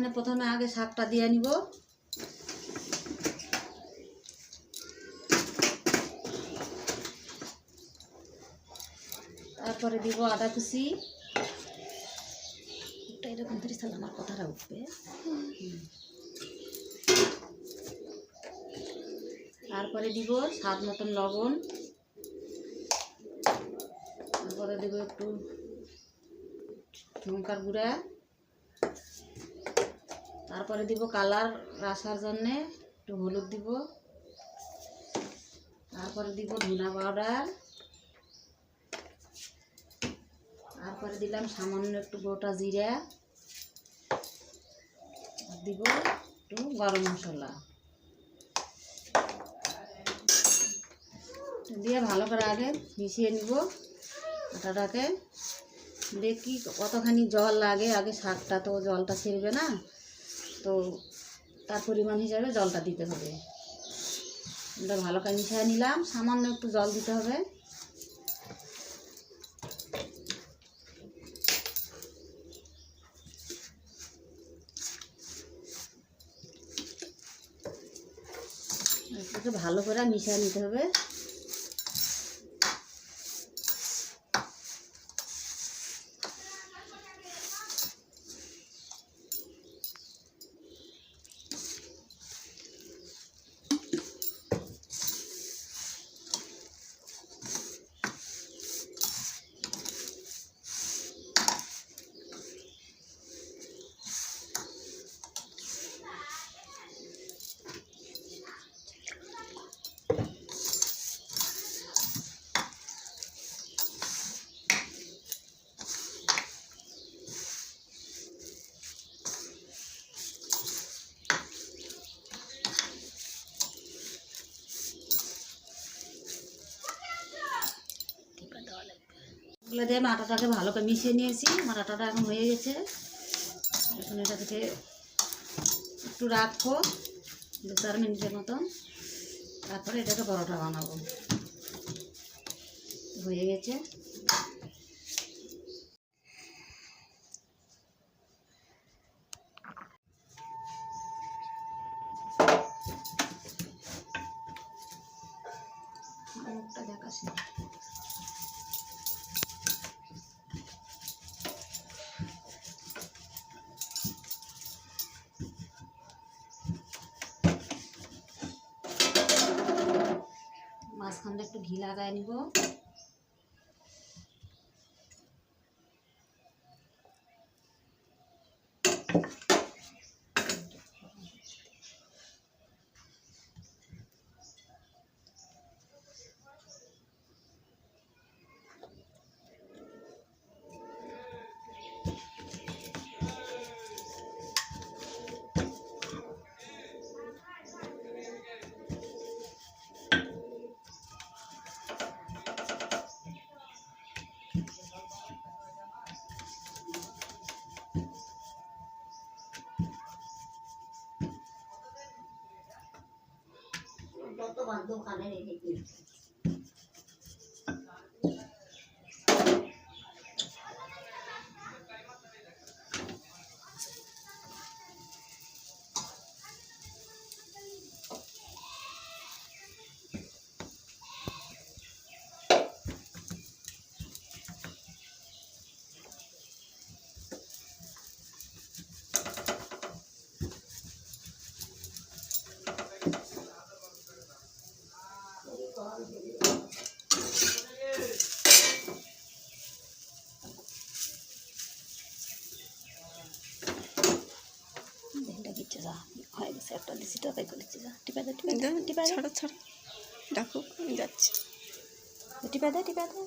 এখানে প্রথমে আগে শাকটা দিয়ে নিব। তারপরে দিব আদা কুচি। এরকম ধরে তাহলে আমার কথাটা উঠবে। তারপরে দিব স্বাদ মতন লবণ। তারপরে দেবো একটু লঙ্কার গুঁড়া। তারপরে দিব কালার রাসার জন্যে একটু হলুদ দিব। তারপরে দিব ধনা পাউডার। তারপরে দিলাম সামান্য একটু গোটা জিরা। দিব একটু গরম মশলা। দিয়ে ভালো করে আগে মিশিয়ে নিব আটাটাকে। দেখি কতখানি জল লাগে, আগে শাকটা তো জলটা ছেড়বে না। তো তার পরিমাণ হিসাবে জলটা দিতে হবে। এটা ভালো করে মিশিয়ে নিলাম, সামান্য একটু জল দিতে হবে। ভালো করে মিশিয়ে নিতে হবে। এগুলো দিয়ে আমি আটাটাকে ভালো করে মিশিয়ে নিয়েছি। আমার আটাটা এখন হয়ে গেছে। এখন এটা থেকে একটু রাখব, দু চার মিনিটের মতন। তারপরে এটাকে পরোটা বানাবো। হয়ে গেছে। মুখটা দেখাস না মাঝখানটা একটু ঘি লাগায় নিব কতবার দোকানে রেখে দেখটা দিছি করেছি যা টিপা দে টিপা দে টিপা দে। ছাড়ো ছাড়ো। ডাকুক আমি যাচ্ছি। টিপা দে টিপা দে।